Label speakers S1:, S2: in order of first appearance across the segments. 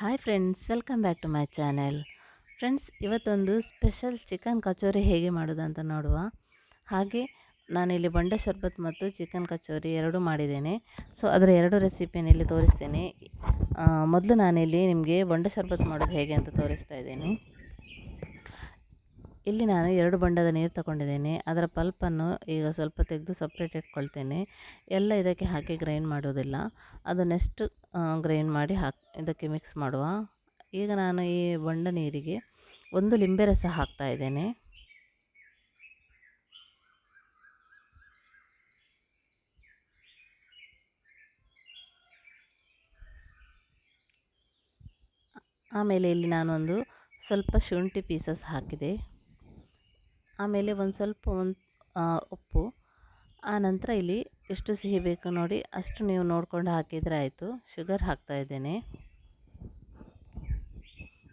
S1: Hi friends welcome back to my channel friends ಇವತ್ತೊಂದು special chicken kachori ಹೇಗೆ ಮಾಡೋದು ಅಂತ ನೋಡುವ. ಹಾಗೆ ನಾನಿಲ್ಲಿ ಬಂಡೆ ಶರ್ಬತ್ ಮತ್ತು ಚಿಕನ್ ಕಚೋರಿ ಎರಡೂ ಮಾಡಿದ್ದೇನೆ. ಸೊ ಅದರ ಎರಡು ರೆಸಿಪಿನಲ್ಲಿ ತೋರಿಸ್ತೇನೆ. ಮೊದಲು ನಾನಿಲ್ಲಿ ನಿಮಗೆ ಬಂಡೆ ಶರ್ಬತ್ ಮಾಡೋದು ಹೇಗೆ ಅಂತ ತೋರಿಸ್ತಾ ಇದ್ದೇನೆ. ಇಲ್ಲಿ ನಾನು ಎರಡು ಬಂಡದ ನೀರು ತಗೊಂಡಿದ್ದೇನೆ. ಅದರ ಪಲ್ಪನ್ನು ಈಗ ಸ್ವಲ್ಪ ತೆಗೆದು ಸಪ್ರೇಟ್ ಇಟ್ಕೊಳ್ತೇನೆ. ಎಲ್ಲ ಇದಕ್ಕೆ ಹಾಕಿ ಗ್ರೈಂಡ್ ಮಾಡೋದಿಲ್ಲ. ಅದು ನೆಕ್ಸ್ಟ್ ಗ್ರೈಂಡ್ ಮಾಡಿ ಹಾಕಿ, ಇದಕ್ಕೆ ಮಿಕ್ಸ್ ಮಾಡುವ. ಈಗ ನಾನು ಈ ಬಂಡ ನೀರಿಗೆ ಒಂದು ಲಿಂಬೆ ರಸ ಹಾಕ್ತಾ ಇದ್ದೇನೆ. ಆಮೇಲೆ ಇಲ್ಲಿ ನಾನೊಂದು ಸ್ವಲ್ಪ ಶುಂಠಿ ಪೀಸಸ್ ಹಾಕಿದೆ. ಆಮೇಲೆ ಒಂದು ಸ್ವಲ್ಪ ಒಂದು ಉಪ್ಪು. ಆನಂತರ ಇಲ್ಲಿ ಎಷ್ಟು ಸಿಹಿ ಬೇಕು ನೋಡಿ, ಅಷ್ಟು ನೀವು ನೋಡಿಕೊಂಡು ಹಾಕಿದರೆ ಆಯಿತು. ಶುಗರ್ ಹಾಕ್ತಾ ಇದ್ದೇನೆ.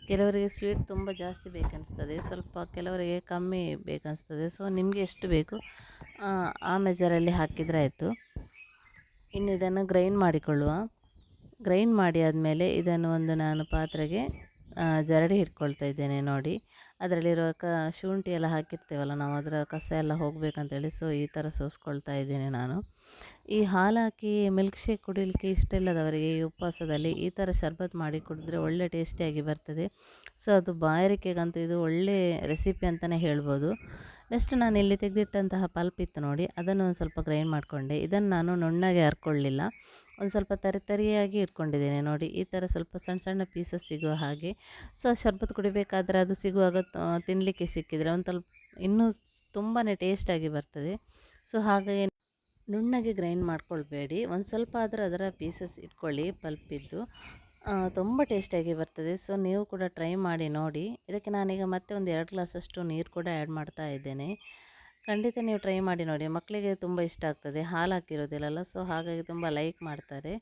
S1: ಕೆಲವರಿಗೆ ಸ್ವೀಟ್ ತುಂಬ ಜಾಸ್ತಿ ಬೇಕನ್ನಿಸ್ತದೆ ಸ್ವಲ್ಪ ಕೆಲವರಿಗೆ ಕಮ್ಮಿ ಬೇಕನ್ನಿಸ್ತದೆ ಸೊ, ನಿಮಗೆ ಎಷ್ಟು ಬೇಕು ಆ ಮೆಜರಲ್ಲಿ ಹಾಕಿದರೆ ಆಯಿತು. ಇನ್ನು ಇದನ್ನು ಗ್ರೈಂಡ್ ಮಾಡಿಕೊಳ್ಳುವ. ಗ್ರೈಂಡ್ ಮಾಡಿ ಆದಮೇಲೆ ಇದನ್ನು ಒಂದು ನಾನು ಪಾತ್ರೆಗೆ ಜರಡಿ ಹಿಡ್ಕೊಳ್ತಾ ಇದ್ದೇನೆ ನೋಡಿ. ಅದರಲ್ಲಿರುವ ಕ, ಶುಂಠಿ ಎಲ್ಲ ಹಾಕಿರ್ತೇವಲ್ಲ, ನಾವು ಅದರ ಕಸ ಎಲ್ಲ ಹೋಗಬೇಕಂತೇಳಿ ಸೊ ಈ ಥರ ಸೋಸ್ಕೊಳ್ತಾ ಇದ್ದೇನೆ ನಾನು. ಈ ಹಾಲು ಹಾಕಿ ಮಿಲ್ಕ್ ಶೇಕ್ ಕುಡಿಲಿಕ್ಕೆ ಇಷ್ಟ ಇಲ್ಲದವರಿಗೆ ಈ ಉಪವಾಸದಲ್ಲಿ ಈ ಥರ ಶರ್ಬತ್ ಮಾಡಿ ಕುಡಿದ್ರೆ ಒಳ್ಳೆ ಟೇಸ್ಟಿಯಾಗಿ ಬರ್ತದೆ. ಸೊ ಅದು ಬಾಯಾರಿಕೆಗಂತೂ ಇದು ಒಳ್ಳೆ ರೆಸಿಪಿ ಅಂತಲೇ ಹೇಳ್ಬೋದು. ನೆಕ್ಸ್ಟ್ ನಾನು ಇಲ್ಲಿ ತೆಗೆದಿಟ್ಟಂತಹ ಪಲ್ಪ್ ಇತ್ತು ನೋಡಿ ಅದನ್ನು ಒಂದು ಸ್ವಲ್ಪ ಗ್ರೈಂಡ್ ಮಾಡಿಕೊಂಡೆ. ಇದನ್ನು ನಾನು ನುಣ್ಣಗೆ ಹರ್ಕೊಳ್ಳಿಲ್ಲ ಒಂದು ಸ್ವಲ್ಪ ತರಿ ತರಿಯಾಗಿ ಇಟ್ಕೊಂಡಿದ್ದೇನೆ. ನೋಡಿ, ಈ ಥರ ಸ್ವಲ್ಪ ಸಣ್ಣ ಸಣ್ಣ ಪೀಸಸ್ ಸಿಗುವ ಹಾಗೆ. ಸೊ, ಶರ್ಬತ್ ಕುಡಿಬೇಕಾದ್ರೆ ಅದು ಸಿಗುವಾಗ ತಿನ್ನಲಿಕ್ಕೆ ಸಿಕ್ಕಿದರೆ ಒಂದು ಸ್ವಲ್ಪ, ಇನ್ನೂ ತುಂಬಾ ಟೇಸ್ಟಾಗಿ ಬರ್ತದೆ. ಸೊ ಹಾಗಾಗಿ ನುಣ್ಣಗೆ ಗ್ರೈಂಡ್ ಮಾಡ್ಕೊಳ್ಬೇಡಿ. ಒಂದು ಸ್ವಲ್ಪ ಆದರೂ ಅದರ ಪೀಸಸ್ ಇಟ್ಕೊಳ್ಳಿ ಪಲ್ಪಿದ್ದು. ತುಂಬ ಟೇಸ್ಟಾಗಿ ಬರ್ತದೆ. ಸೊ, ನೀವು ಕೂಡ ಟ್ರೈ ಮಾಡಿ ನೋಡಿ. ಇದಕ್ಕೆ ನಾನೀಗ ಮತ್ತೆ ಒಂದು ಎರಡು ಗ್ಲಾಸಷ್ಟು ನೀರು ಕೂಡ ಆ್ಯಡ್ ಮಾಡ್ತಾ ಇದ್ದೇನೆ. ಖಂಡಿತ ನೀವು ಟ್ರೈ ಮಾಡಿ ನೋಡಿ. ಮಕ್ಕಳಿಗೆ ತುಂಬ ಇಷ್ಟ ಆಗ್ತದೆ. ಹಾಲು ಹಾಕಿರೋದಿಲ್ಲಲ್ಲ ಸೊ ಹಾಗಾಗಿ ತುಂಬ ಲೈಕ್ ಮಾಡ್ತಾರೆ.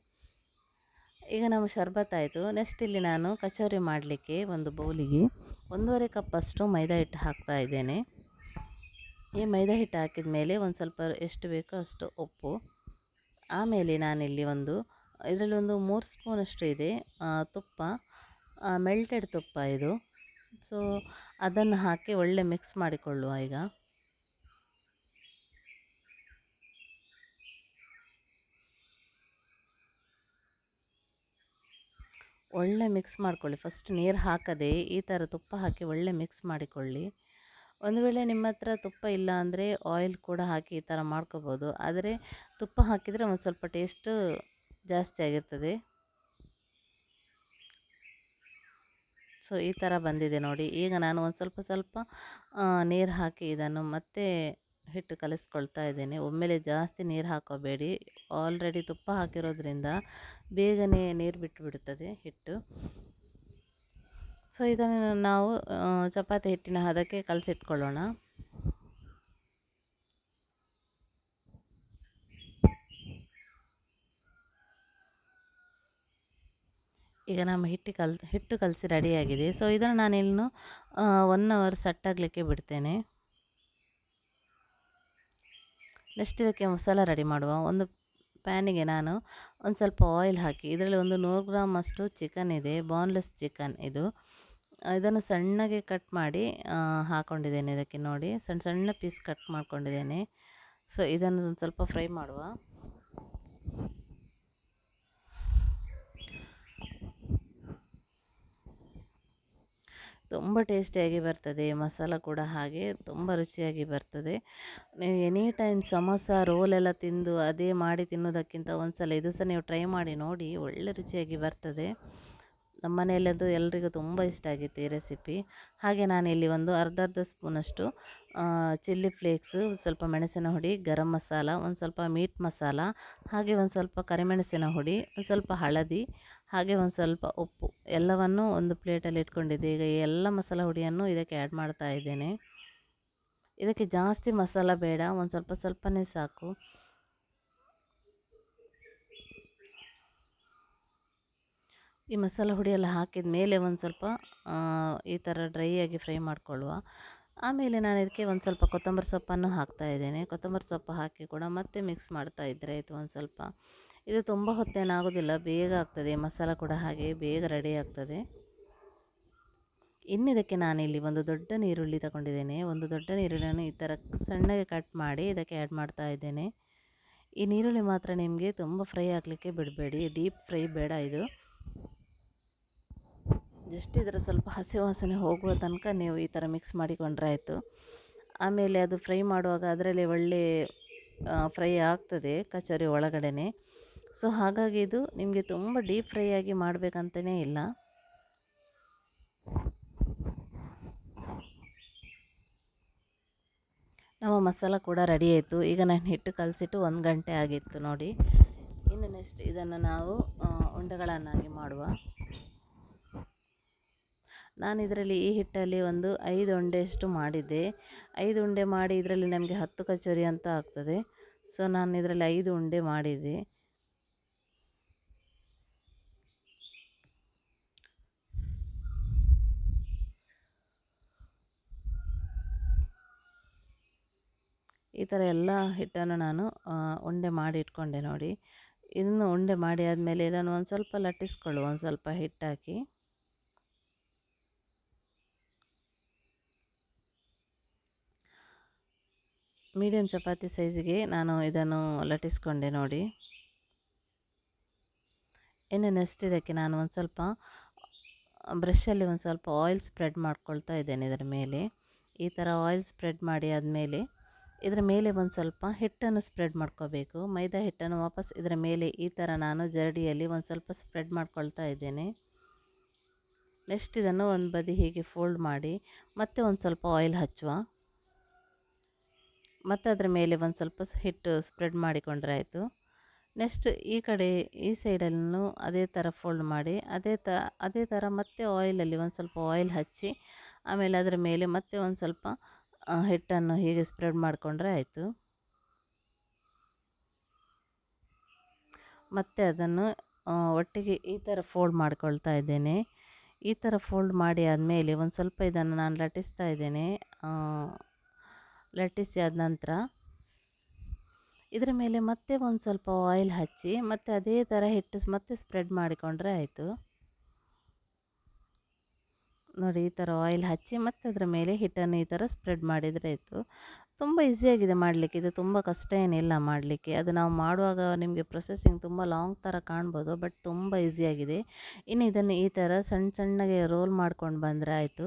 S1: ಈಗ ನಮ್ಮ ಶರ್ಬತ್ ಆಯಿತು. ನೆಕ್ಸ್ಟ್ ಇಲ್ಲಿ ನಾನು ಕಚೋರಿ ಮಾಡಲಿಕ್ಕೆ ಒಂದು ಬೌಲಿಗೆ ಒಂದೂವರೆ ಕಪ್ಪಷ್ಟು ಮೈದಾ ಹಿಟ್ಟು ಹಾಕ್ತಾ ಇದ್ದೇನೆ. ಈ ಮೈದಾ ಹಿಟ್ಟು ಹಾಕಿದ ಮೇಲೆ ಒಂದು ಸ್ವಲ್ಪ ಎಷ್ಟು ಬೇಕೋ ಅಷ್ಟು ಉಪ್ಪು. ಆಮೇಲೆ ನಾನಿಲ್ಲಿ ಒಂದು, ಇದರಲ್ಲಿ ಒಂದು ಮೂರು ಸ್ಪೂನಷ್ಟು ಇದೆ ತುಪ್ಪ ಮೆಲ್ಟೆಡ್ ತುಪ್ಪ ಇದು. ಸೊ ಅದನ್ನು ಹಾಕಿ ಒಳ್ಳೆ ಮಿಕ್ಸ್ ಮಾಡಿಕೊಳ್ಳುವ ಈಗ. ಒಳ್ಳೆ ಮಿಕ್ಸ್ ಮಾಡಿಕೊಳ್ಳಿ. ಫಸ್ಟ್ ನೀರು ಹಾಕದೆ ಈ ಥರ ತುಪ್ಪ ಹಾಕಿ ಒಳ್ಳೆ ಮಿಕ್ಸ್ ಮಾಡಿಕೊಳ್ಳಿ. ಒಂದು ವೇಳೆ ನಿಮ್ಮ ಹತ್ರ ತುಪ್ಪ ಇಲ್ಲ ಅಂದರೆ ಆಯಿಲ್ ಕೂಡ ಹಾಕಿ ಈ ಥರ ಮಾಡ್ಕೋಬೋದು. ಆದರೆ ತುಪ್ಪ ಹಾಕಿದರೆ ಒಂದು ಸ್ವಲ್ಪ ಟೇಸ್ಟು ಜಾಸ್ತಿ ಆಗಿರ್ತದೆ. ಸೊ ಈ ಥರ ಬಂದಿದೆ ನೋಡಿ. ಈಗ ನಾನು ಒಂದು ಸ್ವಲ್ಪ ಸ್ವಲ್ಪ ನೀರು ಹಾಕಿ ಇದನ್ನು ಮತ್ತೆ ಹಿಟ್ಟು ಕಲಿಸ್ಕೊಳ್ತಾ ಇದ್ದೇನೆ. ಒಮ್ಮೆಲೆ ಜಾಸ್ತಿ ನೀರು ಹಾಕೋಬೇಡಿ. ಆಲ್ರೆಡಿ ತುಪ್ಪ ಹಾಕಿರೋದ್ರಿಂದ ಬೇಗನೆ ನೀರು ಬಿಟ್ಟುಬಿಡುತ್ತದೆ ಹಿಟ್ಟು. ಸೊ ಇದನ್ನು ನಾವು ಚಪಾತಿ ಹಿಟ್ಟಿನ ಹದಕ್ಕೆ ಕಲಸಿಟ್ಕೊಳ್ಳೋಣ. ಈಗ ನಮ್ಮ ಹಿಟ್ಟು ಕಲ್, ಹಿಟ್ಟು ಕಲಸಿ ರೆಡಿಯಾಗಿದೆ ಸೊ ಇದನ್ನು ನಾನಿನ್ನು ಒನ್ ಅವರ್ ಸಟ್ಟಾಗಲಿಕ್ಕೆ ಬಿಡ್ತೇನೆ. ನೆಕ್ಸ್ಟ್ ಇದಕ್ಕೆ ಮಸಾಲ ರೆಡಿ ಮಾಡುವ. ಒಂದು ಪ್ಯಾನಿಗೆ ನಾನು ಒಂದು ಸ್ವಲ್ಪ ಆಯಿಲ್ ಹಾಕಿ, ಇದರಲ್ಲಿ ಒಂದು ನೂರು ಗ್ರಾಮ್ ಅಷ್ಟು ಚಿಕನ್ ಇದೆ ಬಾನ್ಲೆಸ್ ಚಿಕನ್ ಇದು. ಇದನ್ನು ಸಣ್ಣಗೆ ಕಟ್ ಮಾಡಿ ಹಾಕ್ಕೊಂಡಿದ್ದೇನೆ ಇದಕ್ಕೆ ನೋಡಿ. ಸಣ್ಣ ಸಣ್ಣ ಪೀಸ್ ಕಟ್ ಮಾಡ್ಕೊಂಡಿದ್ದೇನೆ. ಸೊ ಇದನ್ನು ಒಂದು ಸ್ವಲ್ಪ ಫ್ರೈ ಮಾಡುವ. ತುಂಬ ಟೇಸ್ಟಿಯಾಗಿ ಬರ್ತದೆ, ಮಸಾಲ ಕೂಡ ಹಾಗೆ ತುಂಬ ರುಚಿಯಾಗಿ ಬರ್ತದೆ. ನೀವು ಎನಿ ಟೈಮ್ ಸಮೋಸ, ರೋಲೆಲ್ಲ ತಿಂದು ಅದೇ ಮಾಡಿ ತಿನ್ನೋದಕ್ಕಿಂತ ಒಂದು ಸಲ ಇದು ಸಹ ನೀವು ಟ್ರೈ ಮಾಡಿ ನೋಡಿ, ಒಳ್ಳೆ ರುಚಿಯಾಗಿ ಬರ್ತದೆ. ನಮ್ಮ ಮನೆಯಲ್ಲಂತೂ ಎಲ್ರಿಗೂ ತುಂಬ ಇಷ್ಟ ಆಗಿತ್ತು ಈ ರೆಸಿಪಿ. ಹಾಗೆ ನಾನಿಲ್ಲಿ ಒಂದು ಅರ್ಧ ಅರ್ಧ ಸ್ಪೂನಷ್ಟು ಚಿಲ್ಲಿ ಫ್ಲೇಕ್ಸು, ಸ್ವಲ್ಪ ಮೆಣಸಿನ ಹುಡಿ, ಗರಂ ಮಸಾಲ, ಒಂದು ಸ್ವಲ್ಪ ಮೀಟ್ ಮಸಾಲ, ಹಾಗೆ ಒಂದು ಸ್ವಲ್ಪ ಕರಿಮೆಣಸಿನ ಹುಡಿ, ಒಂದು ಸ್ವಲ್ಪ ಹಳದಿ, ಹಾಗೆ ಒಂದು ಸ್ವಲ್ಪ ಉಪ್ಪು, ಎಲ್ಲವನ್ನು ಒಂದು ಪ್ಲೇಟಲ್ಲಿ ಇಟ್ಕೊಂಡಿದ್ದೆ. ಈಗ ಎಲ್ಲ ಮಸಾಲ ಹುಡಿಯನ್ನು ಇದಕ್ಕೆ ಆ್ಯಡ್ ಮಾಡ್ತಾ ಇದ್ದೇನೆ. ಇದಕ್ಕೆ ಜಾಸ್ತಿ ಮಸಾಲ ಬೇಡ, ಒಂದು ಸ್ವಲ್ಪ ಸ್ವಲ್ಪನೇ ಸಾಕು. ಈ ಮಸಾಲ ಹುಡಿ ಎಲ್ಲ ಹಾಕಿದ ಮೇಲೆ ಒಂದು ಸ್ವಲ್ಪ ಈ ಥರ ಡ್ರೈ ಆಗಿ ಫ್ರೈ ಮಾಡಿಕೊಳ್ಳುವ. ಆಮೇಲೆ ನಾನು ಇದಕ್ಕೆ ಒಂದು ಸ್ವಲ್ಪ ಕೊತ್ತಂಬರಿ ಸೊಪ್ಪನ್ನು ಹಾಕ್ತಾ ಇದ್ದೇನೆ. ಕೊತ್ತಂಬರಿ ಸೊಪ್ಪು ಹಾಕಿ ಕೂಡ ಮತ್ತೆ ಮಿಕ್ಸ್ ಮಾಡ್ತಾ ಇದ್ದರೆ ಆಯಿತು ಒಂದು ಸ್ವಲ್ಪ. ಇದು ತುಂಬ ಹೊತ್ತೇನಾಗೋದಿಲ್ಲ, ಬೇಗ ಆಗ್ತದೆ. ಮಸಾಲ ಕೂಡ ಹಾಗೆ ಬೇಗ ರೆಡಿ ಆಗ್ತದೆ. ಇನ್ನಿದಕ್ಕೆ ನಾನಿಲ್ಲಿ ಒಂದು ದೊಡ್ಡ ನೀರುಳ್ಳಿ ತಗೊಂಡಿದ್ದೇನೆ. ಒಂದು ದೊಡ್ಡ ನೀರುಳ್ಳಿಯನ್ನು ಈ ಥರ ಸಣ್ಣಗೆ ಕಟ್ ಮಾಡಿ ಇದಕ್ಕೆ ಆ್ಯಡ್ ಮಾಡ್ತಾ ಇದ್ದೇನೆ. ಈ ನೀರುಳ್ಳಿ ಮಾತ್ರ ನಿಮಗೆ ತುಂಬ ಫ್ರೈ ಆಗಲಿಕ್ಕೆ ಬಿಡಬೇಡಿ. ಡೀಪ್ ಫ್ರೈ ಬೇಡ ಇದು. ಜಸ್ಟ್ ಇದರ ಸ್ವಲ್ಪ ಹಸಿ ವಾಸನೆ ಹೋಗುವ ತನಕ ನೀವು ಈ ಥರ ಮಿಕ್ಸ್ ಮಾಡಿಕೊಂಡ್ರೆ ಆಯಿತು. ಆಮೇಲೆ ಅದು ಫ್ರೈ ಮಾಡುವಾಗ ಅದರಲ್ಲಿ ಒಳ್ಳೆ ಫ್ರೈ ಆಗ್ತದೆ ಕಚೋರಿ ಒಳಗಡೆ ಸೊ, ಹಾಗಾಗಿ ಇದು ನಿಮಗೆ ತುಂಬ ಡೀಪ್ ಫ್ರೈ ಆಗಿ ಮಾಡಬೇಕಂತಲೇ ಇಲ್ಲ. ನಮ್ಮ ಮಸಾಲ ಕೂಡ ರೆಡಿ ಆಯಿತು. ಈಗ ನಾನು ಹಿಟ್ಟು ಕಲಸಿಟ್ಟು ಒಂದು ಗಂಟೆ ಆಗಿತ್ತು ನೋಡಿ. ಇನ್ನು ನೆಕ್ಸ್ಟ್ ಇದನ್ನು ನಾವು ಉಂಡೆಗಳನ್ನಾಗಿ ಮಾಡುವ. ನಾನು ಇದರಲ್ಲಿ ಈ ಹಿಟ್ಟಲ್ಲಿ ಒಂದು ಐದು ಉಂಡೆಯಷ್ಟು ಮಾಡಿದ್ದೆ. ಐದು ಉಂಡೆ ಮಾಡಿ ಇದರಲ್ಲಿ ನಮಗೆ ಹತ್ತು ಕಚೋರಿ ಅಂತ ಆಗ್ತದೆ. ಸೊ, ನಾನು ಇದರಲ್ಲಿ ಐದು ಉಂಡೆ ಮಾಡಿದ್ದೆ. ಈ ಥರ ಎಲ್ಲ ಹಿಟ್ಟನ್ನು ನಾನು ಉಂಡೆ ಮಾಡಿ ಇಟ್ಕೊಂಡೆ ನೋಡಿ. ಇದನ್ನು ಉಂಡೆ ಮಾಡಿ ಆದಮೇಲೆ ಇದನ್ನು ಒಂದು ಸ್ವಲ್ಪ ಲಟ್ಟಿಸ್ಕೊಳ್ಳು ಒಂದು ಸ್ವಲ್ಪ ಹಿಟ್ಟಾಕಿ. ಮೀಡಿಯಮ್ ಚಪಾತಿ ಸೈಜಿಗೆ ನಾನು ಇದನ್ನು ಲಟ್ಟಿಸ್ಕೊಂಡೆ ನೋಡಿ. ಇನ್ನು ನೆಕ್ಸ್ಟ್ ಇದಕ್ಕೆ ನಾನು ಒಂದು ಸ್ವಲ್ಪ, ಬ್ರಷಲ್ಲಿ ಒಂದು ಸ್ವಲ್ಪ ಆಯಿಲ್ ಸ್ಪ್ರೆಡ್ ಮಾಡ್ಕೊಳ್ತಾ ಇದ್ದೇನೆ ಇದರ ಮೇಲೆ. ಈ ಥರ ಆಯಿಲ್ ಸ್ಪ್ರೆಡ್ ಮಾಡಿ ಆದಮೇಲೆ ಇದರ ಮೇಲೆ ಒಂದು ಸ್ವಲ್ಪ ಹಿಟ್ಟನ್ನು ಸ್ಪ್ರೆಡ್ ಮಾಡ್ಕೋಬೇಕು. ಮೈದಾ ಹಿಟ್ಟನ್ನು ವಾಪಸ್ ಇದರ ಮೇಲೆ ಈ ಥರ ನಾನು ಜರಡಿಯಲ್ಲಿ ಒಂದು ಸ್ವಲ್ಪ ಸ್ಪ್ರೆಡ್ ಮಾಡ್ಕೊಳ್ತಾ ಇದ್ದೇನೆ. ನೆಕ್ಸ್ಟ್ ಇದನ್ನು ಒಂದು ಬದಿ ಹೀಗೆ ಫೋಲ್ಡ್ ಮಾಡಿ ಮತ್ತೆ ಒಂದು ಸ್ವಲ್ಪ ಆಯಿಲ್ ಹಚ್ಚುವ. ಮತ್ತು ಅದರ ಮೇಲೆ ಒಂದು ಸ್ವಲ್ಪ ಹಿಟ್ಟು ಸ್ಪ್ರೆಡ್ ಮಾಡಿಕೊಂಡ್ರೆ ಆಯಿತು. ನೆಕ್ಸ್ಟ್ ಈ ಕಡೆ ಈ ಸೈಡಲ್ಲೂ ಅದೇ ಥರ ಫೋಲ್ಡ್ ಮಾಡಿ, ಅದೇ ತ, ಅದೇ ಥರ ಮತ್ತೆ ಆಯಿಲಲ್ಲಿ ಒಂದು ಸ್ವಲ್ಪ ಆಯಿಲ್ ಹಚ್ಚಿ, ಆಮೇಲೆ ಅದರ ಮೇಲೆ ಮತ್ತೆ ಒಂದು ಸ್ವಲ್ಪ ಹಿಟ್ಟನ್ನು ಹೀಗೆ ಸ್ಪ್ರೆಡ್ ಮಾಡಿಕೊಂಡ್ರೆ ಆಯಿತು. ಮತ್ತು ಅದನ್ನು ಒಟ್ಟಿಗೆ ಈ ಥರ ಫೋಲ್ಡ್ ಮಾಡ್ಕೊಳ್ತಾ ಇದ್ದೇನೆ. ಈ ಥರ ಫೋಲ್ಡ್ ಮಾಡಿ ಆದಮೇಲೆ ಒಂದು ಸ್ವಲ್ಪ ಇದನ್ನು ನಾನು ಲಟ್ಟಿಸ್ತಾ ಇದ್ದೇನೆ. ಲಟ್ಟಿಸಿ ಆದ ನಂತರ ಇದರ ಮೇಲೆ ಮತ್ತೆ ಒಂದು ಸ್ವಲ್ಪ ಆಯಿಲ್ ಹಚ್ಚಿ ಮತ್ತು ಅದೇ ಥರ ಹಿಟ್ಟು ಮತ್ತೆ ಸ್ಪ್ರೆಡ್ ಮಾಡಿಕೊಂಡ್ರೆ ಆಯಿತು. ನೋಡಿ ಈ ಥರ ಆಯಿಲ್ ಹಚ್ಚಿ ಮತ್ತು ಅದರ ಮೇಲೆ ಹಿಟ್ಟನ್ನು ಈ ಥರ ಸ್ಪ್ರೆಡ್ ಮಾಡಿದರೆ ಆಯಿತು. ತುಂಬ ಈಸಿಯಾಗಿದೆ ಮಾಡಲಿಕ್ಕೆ. ಇದು ತುಂಬ ಕಷ್ಟ ಏನಿಲ್ಲ ಮಾಡಲಿಕ್ಕೆ. ಅದು ನಾವು ಮಾಡುವಾಗ ನಿಮಗೆ ಪ್ರೊಸೆಸಿಂಗ್ ತುಂಬ ಲಾಂಗ್ ಥರ ಕಾಣ್ಬೋದು ಬಟ್ ತುಂಬ ಈಸಿಯಾಗಿದೆ ಇನ್ನು ಇದನ್ನು ಈ ಥರ ಸಣ್ಣ ಸಣ್ಣಗೆ ರೋಲ್ ಮಾಡ್ಕೊಂಡು ಬಂದರೆ ಆಯಿತು.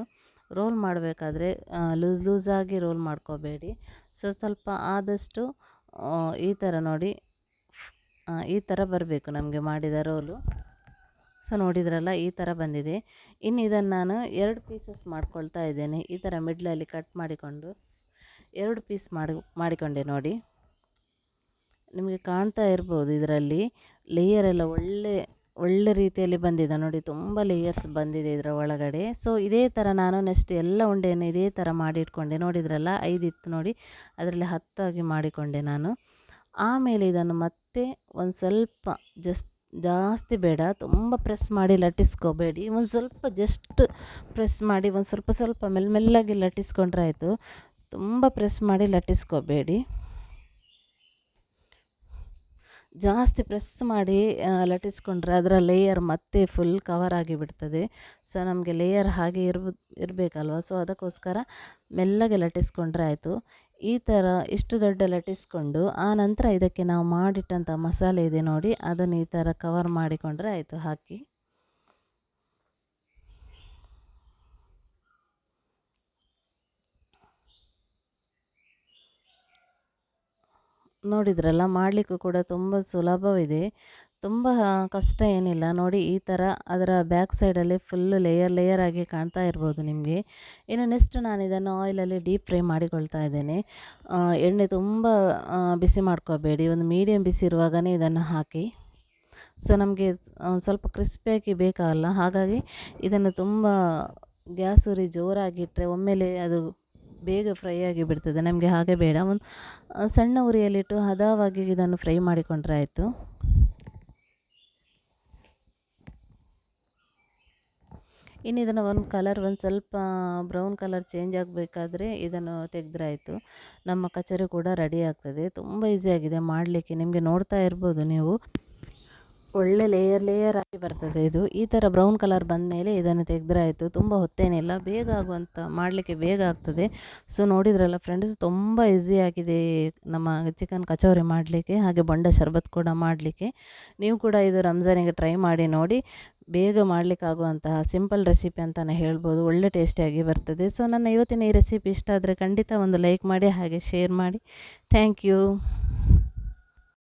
S1: ರೋಲ್ ಮಾಡಬೇಕಾದ್ರೆ ಲೂಸ್ ಲೂಸಾಗಿ ರೋಲ್ ಮಾಡ್ಕೋಬೇಡಿ. ಸೊ, ಸ್ವಲ್ಪ ಆದಷ್ಟು ಈ ಥರ ನೋಡಿ ಈ ಥರ ಬರಬೇಕು ನಮಗೆ ಮಾಡಿದ ರೋಲು. ಸೊ, ನೋಡಿದ್ರಲ್ಲ, ಈ ಥರ ಬಂದಿದೆ. ಇನ್ನು ಇದನ್ನು ನಾನು ಎರಡು ಪೀಸಸ್ ಮಾಡ್ಕೊಳ್ತಾ ಇದ್ದೇನೆ. ಈ ಥರ ಮಿಡ್ಲಲ್ಲಿ ಕಟ್ ಮಾಡಿಕೊಂಡು ಎರಡು ಪೀಸ್ ಮಾಡಿ, ಮಾಡಿಕೊಂಡೆ ನೋಡಿ. ನಿಮಗೆ ಕಾಣ್ತಾ ಇರ್ಬೋದು ಇದರಲ್ಲಿ, ಲೇಯರ್ ಎಲ್ಲ ಒಳ್ಳೆ ಒಳ್ಳೆ ರೀತಿಯಲ್ಲಿ ಬಂದಿದೆ. ನೋಡಿ, ತುಂಬ ಲೇಯರ್ಸ್ ಬಂದಿದೆ ಇದರ ಒಳಗಡೆ. ಸೊ ಇದೇ ಥರ ನಾನು ನೆಕ್ಸ್ಟ್ ಎಲ್ಲ ಉಂಡೆಯನ್ನು ಇದೇ ಥರ ಮಾಡಿ ಇಟ್ಕೊಂಡೆ ನೋಡಿದ್ರಲ್ಲ, ಐದಿತ್ತು ನೋಡಿ. ಅದರಲ್ಲಿ ಹತ್ತಾಗಿ ಮಾಡಿಕೊಂಡೆ ನಾನು. ಆಮೇಲೆ ಇದನ್ನು ಮತ್ತೆ ಒಂದು ಸ್ವಲ್ಪ ಜಸ್ಟ್ ಜಾಸ್ತಿ ಬೇಡ, ತುಂಬ ಪ್ರೆಸ್ ಮಾಡಿ ಲಟ್ಟಿಸ್ಕೋಬೇಡಿ. ಒಂದು ಸ್ವಲ್ಪ ಜಸ್ಟ್ ಪ್ರೆಸ್ ಮಾಡಿ, ಒಂದು ಸ್ವಲ್ಪ ಸ್ವಲ್ಪ ಮೆಲ್ಲ ಲಟ್ಟಿಸ್ಕೊಂಡ್ರೆ ಆಯಿತು ತುಂಬ ಪ್ರೆಸ್ ಮಾಡಿ ಲಟ್ಟಿಸ್ಕೋಬೇಡಿ. ಜಾಸ್ತಿ ಪ್ರೆಸ್ ಮಾಡಿ ಲಟ್ಟಿಸ್ಕೊಂಡ್ರೆ ಅದರ ಲೇಯರ್ ಮತ್ತೆ ಫುಲ್ ಕವರ್ ಆಗಿಬಿಡ್ತದೆ. ಸೊ ನಮಗೆ ಲೇಯರ್ ಹಾಗೆ ಇರ್ಬ, ಇರಬೇಕಲ್ವ? ಸೊ ಅದಕ್ಕೋಸ್ಕರ ಮೆಲ್ಲಗೆ ಲಟ್ಟಿಸ್ಕೊಂಡ್ರೆ ಆಯಿತು. ಈ ಥರ ಇಷ್ಟು ದೊಡ್ಡ ಲಟ್ಟಿಸ್ಕೊಂಡು, ಆ ನಂತರ ಇದಕ್ಕೆ ನಾವು ಮಾಡಿಟ್ಟಂಥ ಮಸಾಲೆ ಇದೆ ನೋಡಿ, ಅದನ್ನು ಈ ಥರ ಕವರ್ ಮಾಡಿಕೊಂಡ್ರೆ ಆಯಿತು, ಹಾಕಿ. ನೋಡಿದ್ರಲ್ಲ, ಮಾಡಲಿಕ್ಕೂ ಕೂಡ ತುಂಬ ಸುಲಭವಿದೆ. ತುಂಬ ಕಷ್ಟ ಏನಿಲ್ಲ. ನೋಡಿ, ಈ ಥರ ಅದರ ಬ್ಯಾಕ್ ಸೈಡಲ್ಲಿ ಫುಲ್ಲು ಲೇಯರ್ ಲೇಯರ್ ಆಗಿ ಕಾಣ್ತಾ ಇರ್ಬೋದು ನಿಮಗೆ. ಇನ್ನು ನೆಕ್ಸ್ಟ್ ನಾನು ಇದನ್ನು ಆಯಿಲಲ್ಲಿ ಡೀಪ್ ಫ್ರೈ ಮಾಡಿಕೊಳ್ತಾ ಇದ್ದೇನೆ. ಎಣ್ಣೆ ತುಂಬ ಬಿಸಿ ಮಾಡ್ಕೋಬೇಡಿ. ಒಂದು ಮೀಡಿಯಮ್ ಬಿಸಿ ಇರುವಾಗಲೇ ಇದನ್ನು ಹಾಕಿ. ಸೊ ನಮಗೆ ಸ್ವಲ್ಪ ಕ್ರಿಸ್ಪಿಯಾಗಿ ಬೇಕಾಗಲ್ಲ ಹಾಗಾಗಿ ಇದನ್ನು ತುಂಬ ಗ್ಯಾಸ್ ಉರಿ ಜೋರಾಗಿಟ್ಟರೆ ಒಮ್ಮೆಲೆ ಅದು ಬೇಗ ಫ್ರೈ ಆಗಿ ಬಿಡ್ತದೆ. ನಮಗೆ ಹಾಗೆ ಬೇಡ. ಒಂದು ಸಣ್ಣ ಉರಿಯಲ್ಲಿಟ್ಟು ಹದವಾಗಿ ಇದನ್ನು ಫ್ರೈ ಮಾಡಿಕೊಂಡ್ರೆ ಆಯಿತು. ಇನ್ನು ಇದನ್ನು ಒಂದು ಕಲರ್ ಒಂದು ಸ್ವಲ್ಪ ಬ್ರೌನ್ ಕಲರ್ ಚೇಂಜ್ ಆಗಬೇಕಾದ್ರೆ ಇದನ್ನು ತೆಗೆದ್ರೆ ಆಯಿತು. ನಮ್ಮ ಕಚೇರಿ ಕೂಡ ರೆಡಿ ಆಗ್ತದೆ. ತುಂಬ ಈಸಿಯಾಗಿದೆ ಮಾಡಲಿಕ್ಕೆ ನಿಮಗೆ ನೋಡ್ತಾ ಇರ್ಬೋದು ನೀವು. ಒಳ್ಳೆ ಲೇಯರ್ ಲೇಯರ್ ಆಗಿ ಬರ್ತದೆ ಇದು. ಈ ಥರ ಬ್ರೌನ್ ಕಲರ್ ಬಂದ ಮೇಲೆ ಇದನ್ನು ತೆಗೆದ್ರೆ ಆಯಿತು. ತುಂಬ ಹೊತ್ತೇನಿಲ್ಲ. ಬೇಗ ಆಗುವಂಥ ಮಾಡಲಿಕ್ಕೆ ಬೇಗ ಆಗ್ತದೆ. ಸೊ ನೋಡಿದ್ರಲ್ಲ ಫ್ರೆಂಡ್ಸ್ ತುಂಬ ಈಸಿ ಆಗಿದೆ ನಮ್ಮ ಚಿಕನ್ ಕಚೋರಿ ಮಾಡಲಿಕ್ಕೆ, ಹಾಗೆ ಬೊಂಡ ಶರ್ಬತ್ ಕೂಡ ಮಾಡಲಿಕ್ಕೆ. ನೀವು ಕೂಡ ಇದು ರಂಜಾನಿಗೆ ಟ್ರೈ ಮಾಡಿ ನೋಡಿ. ಬೇಗ ಮಾಡಲಿಕ್ಕಾಗುವಂತಹ ಸಿಂಪಲ್ ರೆಸಿಪಿ ಅಂತಲೇ ಹೇಳ್ಬೋದು. ಒಳ್ಳೆ ಟೇಸ್ಟಿಯಾಗಿ ಬರ್ತದೆ. ಸೊ ನನ್ನ ಇವತ್ತಿನ ಈ ರೆಸಿಪಿ ಇಷ್ಟ ಆದರೆ ಖಂಡಿತ ಒಂದು ಲೈಕ್ ಮಾಡಿ, ಹಾಗೆ ಶೇರ್ ಮಾಡಿ. Thank you